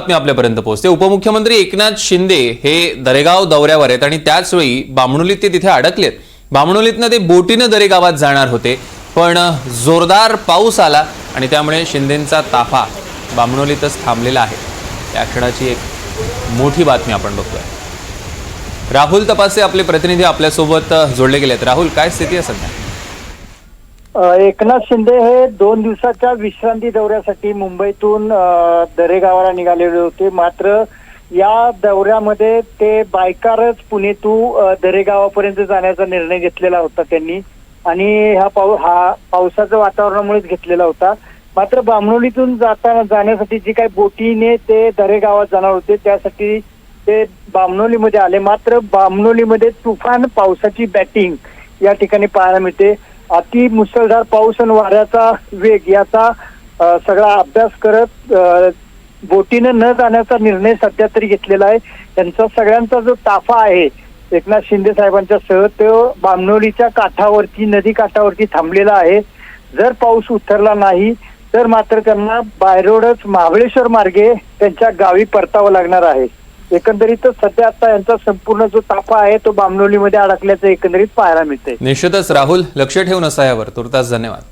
बातमी आपल्यापर्यंत पोहोचते. उपमुख्यमंत्री एकनाथ शिंदे हे दरेगाव दौऱ्यावर आहेत आणि त्याच वेळी बामणोलीत ते तिथे अडकलेत. बामणोलीतनं ते बोटीनं दरेगावात जाणार होते पण जोरदार पाऊस आला आणि त्यामुळे शिंदेंचा ताफा बामणोलीतच थांबलेला आहे. या क्षणाची एक मोठी बातमी आपण बघतोय. राहुल तपासे आपले प्रतिनिधी आपल्यासोबत जोडले जोडले गेलेत. राहुल काय स्थिती आहे सध्या? एकनाथ शिंदे हे दोन दिवसाच्या विश्रांती दौऱ्यासाठी मुंबईतून दरेगावाला निघालेले होते. मात्र या दौऱ्यामध्ये ते बायकारच पुणे तू दरेगावापर्यंत जाण्याचा निर्णय घेतलेला होता त्यांनी. आणि हा पाऊ हा पावसाचं वातावरणामुळेच घेतलेला होता. मात्र बामणोलीतून जाताना जाण्यासाठी जी काही बोटीने ते दरेगावात जाणार होते त्यासाठी ते बामणोलीमध्ये आले. मात्र बामणोलीमध्ये तुफान पावसाची बॅटिंग या ठिकाणी पाहायला मिळते. अति मुसळधार पाऊस आणि वाऱ्याचा वेग याचा सगळा अभ्यास करत बोटीनं न जाण्याचा निर्णय सध्या तरी घेतलेला आहे. त्यांचा सगळ्यांचा जो ताफा आहे एकनाथ शिंदे साहेबांच्या सह तो बामनोलीच्या काठावरती नदी काठावरती थांबलेला आहे. जर पाऊस उतरला नाही तर मात्र त्यांना बायरोडच महाबळेश्वर मार्गे त्यांच्या गावी परतावं लागणार आहे. एकंदरीतच सध्या आता यांचा संपूर्ण जो ताफा आहे तो बामनोलीमध्ये अडकल्याचं एकंदरीत पाहायला मिळते निश्चितच राहुल लक्ष ठेवून असा यावर. तुर्तास धन्यवाद.